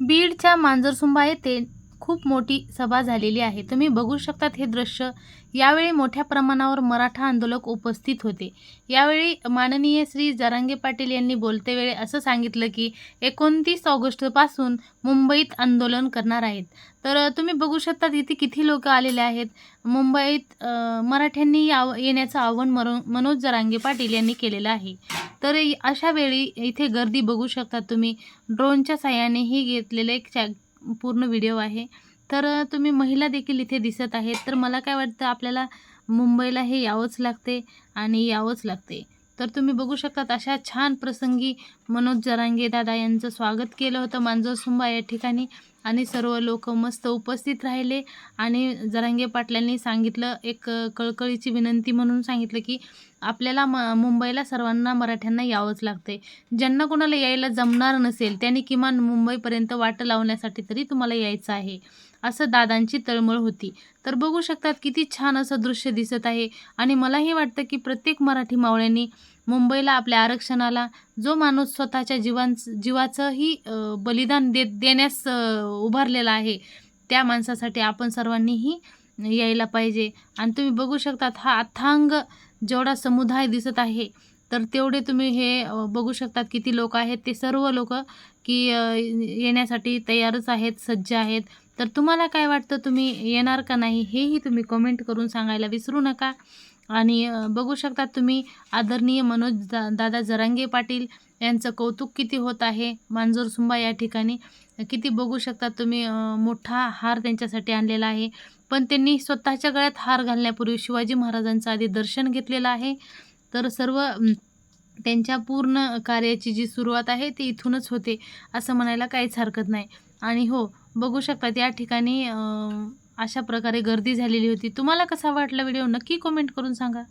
बीडच्या मांजरसुंबा येथे खूप मोठी सभा झालेली आहे. तुम्ही बघू शकतात हे दृश्य. यावेळी मोठ्या प्रमाणावर मराठा आंदोलक उपस्थित होते. यावेळी माननीय श्री जरांगे पाटील यांनी बोलतेवेळी असं सांगितलं की एकोणतीस ऑगस्टपासून मुंबईत आंदोलन करणार आहेत. तर तुम्ही बघू शकतात इथे किती लोक आलेले आहेत. मुंबईत मराठ्यांनी याव येण्याचं आव्हान मरो मनोज जरांगे पाटील यांनी केलेलं आहे. तर अशा वेळी इथे गर्दी बघू शकतात तुम्ही. ड्रोनच्या साह्यानेही घेतलेलं एक चॅ पूर्ण व्हिडिओ आहे. तर तुम्ही महिला देखील इथे दिसत आहेत. तर मला काय वाटतं आपल्याला मुंबईला हे यावंच लागते आणि यावंच लागते. तर तुम्ही बघू शकतात अशा छान प्रसंगी मनोज जरांगे दादा यांचं स्वागत केलं होतं. मांजरसुंबा या ठिकाणी आणि सर्व लोक मस्त उपस्थित राहिले आणि जरांगे पाटलांनी सांगितलं एक कळकळीची विनंती म्हणून सांगितलं की आपल्याला म मुंबईला सर्वांना मराठ्यांना यावंच लागते ज्यांना कोणाला यायला जमणार नसेल त्यांनी किमान मुंबईपर्यंत वाट लावण्यासाठी तरी तुम्हाला यायचं आहे. असं दादांची तळमळ होती. तर बघू शकतात किती छान असं दृश्य दिसत आहे. आणि मलाही वाटतं की प्रत्येक मराठी मावळ्यांनी मुंबईला आपल्या आरक्षणाला जो माणूस स्वतःच्या जीवांचं जीवाचंही बलिदान दे देण्यास उभारलेला आहे त्या माणसासाठी आपण सर्वांनीही यायला पाहिजे. आणि तुम्ही बघू शकतात हा अथांग जेवढा समुदाय दिसत आहे तर तेवढे तुम्ही हे बघू शकतात किती लोक आहेत. ते सर्व लोक की येण्यासाठी तयारच आहेत सज्ज आहेत. तर तुम्हाला काय वाटतं? तुम्ही येणार का नाही? हेही तुम्ही कमेंट करून सांगायला विसरू नका. आणि बघू शकतात तुम्ही आदरणीय मनोज दा दादा जरांगे पाटील यांचं कौतुक किती होत आहे? मांजरसुंबा या ठिकाणी. किती बघू शकतात तुम्ही मोठा हार त्यांच्यासाठी आणलेला आहे. पण त्यांनी स्वतःच्या गळ्यात हार घालण्यापूर्वी शिवाजी महाराजांचं आधी दर्शन घेतलेलं आहे. तर सर्व त्यांच्या पूर्ण कार्याची जी सुरुवात आहे ती इथूनच होते असं म्हणायला काहीच हरकत नाही. आणि हो बघू शकतात या ठिकाणी अशा प्रकारे गर्दी झालेली होती. तुम्हाला कसा वाटला व्हिडिओ? नक्की कमेंट करून सांगा.